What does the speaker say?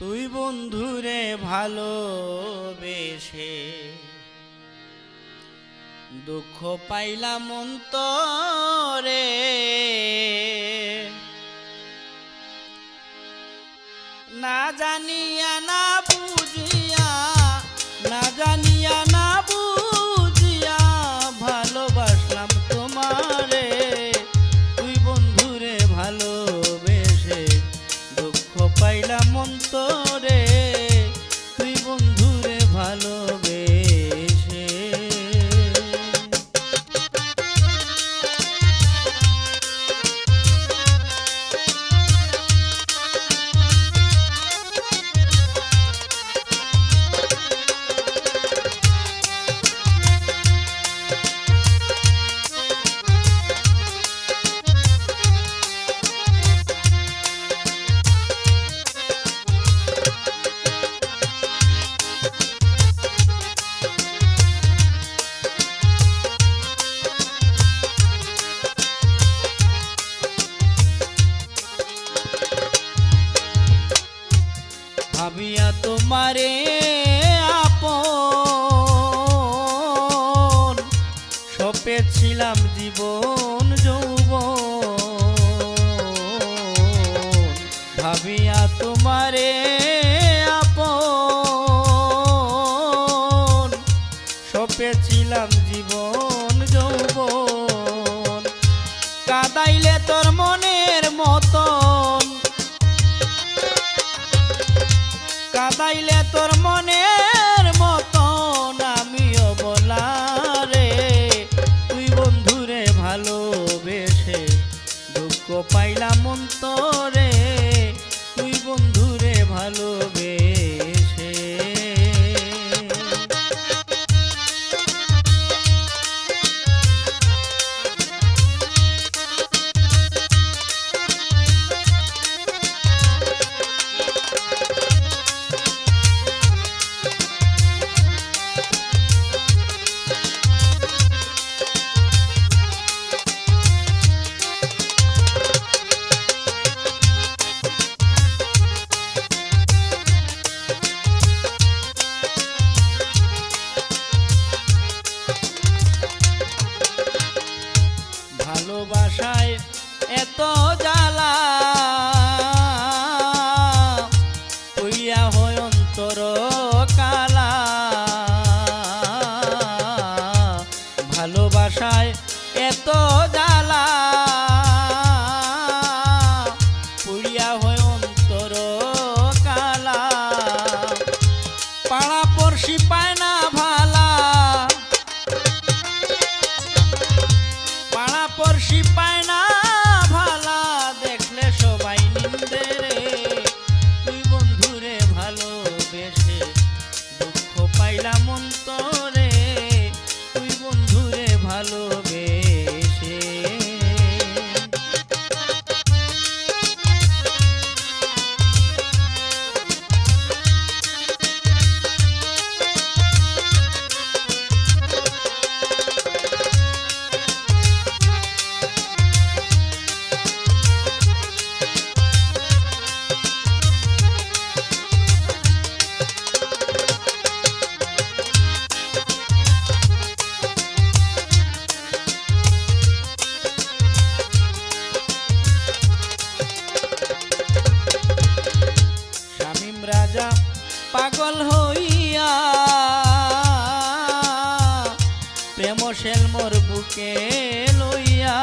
তুই বন্ধুরে ভালোবেসে দুঃখ পাইলাম অন্তরে পাইলাম অন্তরে। তুই বন্ধুরে ভালোবেসে তোমারে আপন। সপেছিলাম জীবন যৌব ভাবিয়া তোমারে আপন। সপেছিলাম জীবন যৌবন। কাদাইলে তোর কাদাইলে তোর মনের মতন আমিও বলারে। তুই বন্ধুরে ভালোবেসে দুঃখ পাইলাম অন্তরে। তুই বন্ধুরে ভালোবেসে এত জ্বালা। হইয়া হয় অন্তর কালা। ভালোবাসায় এত জ্বালা। রাজা পাগল হইয়া প্রেম মোর বুকে লইয়া